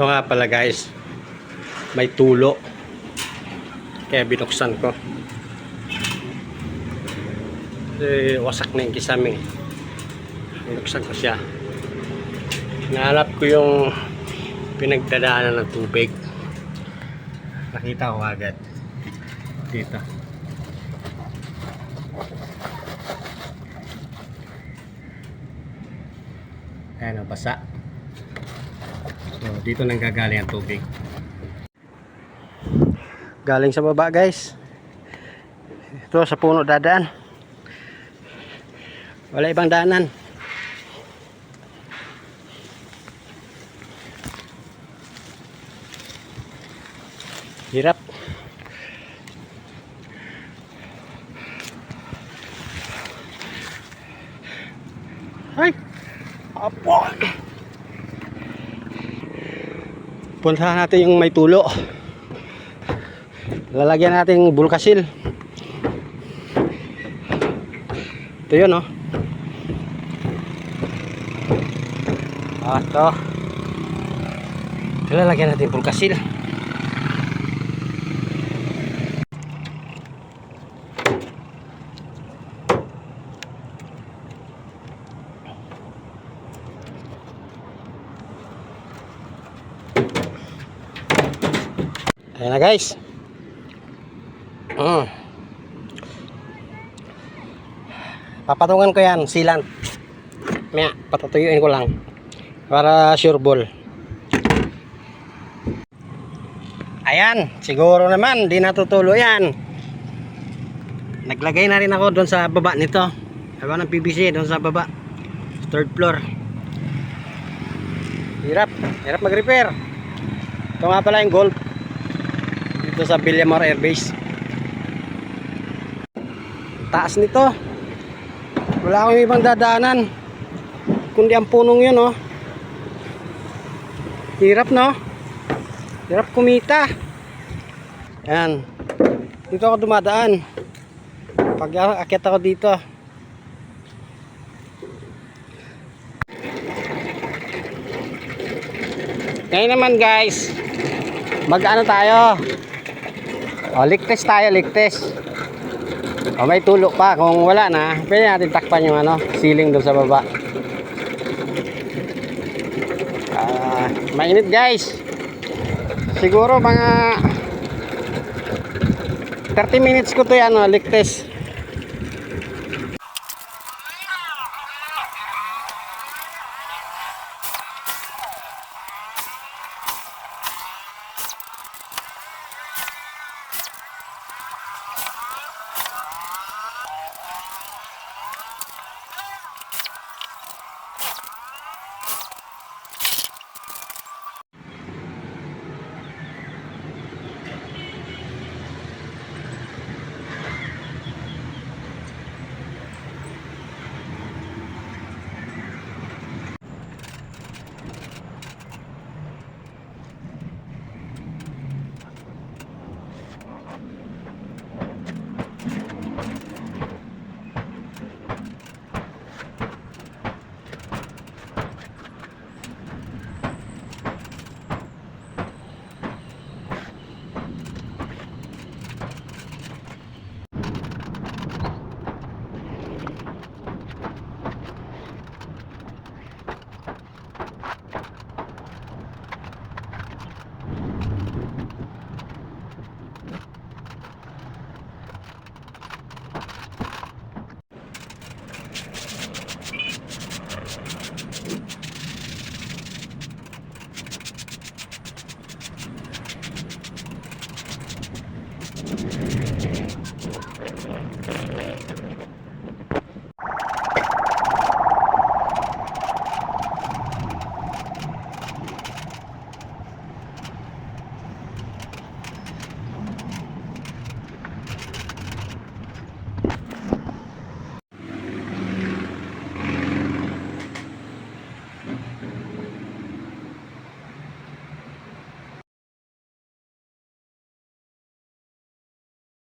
Ito nga pala guys, may tulo. Kaya binuksan ko. Eh, wasak na yung kisame. Binuksan ko siya. Nahanap ko yung pinagdadaanan ng tubig. Nakita ko agad. Dito. Ayan o, basa. Dito nang gagaling ang tubig. Galing sa baba guys. Ito sa puno dadaan. Wala ibang daanan. Hirap. Ay! Apo! Puntahan natin yung may tulo. Lalagyan natin yung bulkasil. Ito yun, oh. Ah, ito. Lalagyan natin yung bulkasil. Ayan na guys. Mm. Papatungan ko yan, silant. Maya, patatuyuin ko lang. Para sure ball. Ayan, siguro naman, di natutulo yan. Naglagay na rin ako doon sa baba nito. Ewan ng PVC doon sa baba. Third floor. Hirap, hirap mag-repair. Ito nga pala yung golf dito sa Villamar Air Base. Taas nito. Wala akong ibang dadaanan kundi ang punong yun oh. Hirap no? Hirap kumita. Yan dito ako dumadaan. Pag akit ako dito. Ngayon naman guys mag ano tayo o, ligtes tayo, ligtes. O, may tulo pa. Kung wala na, pwede natin takpan yung ano, ceiling doon sa baba. Ah, mainit guys. Siguro mga 30 minutes ko to yan, o, ligtes.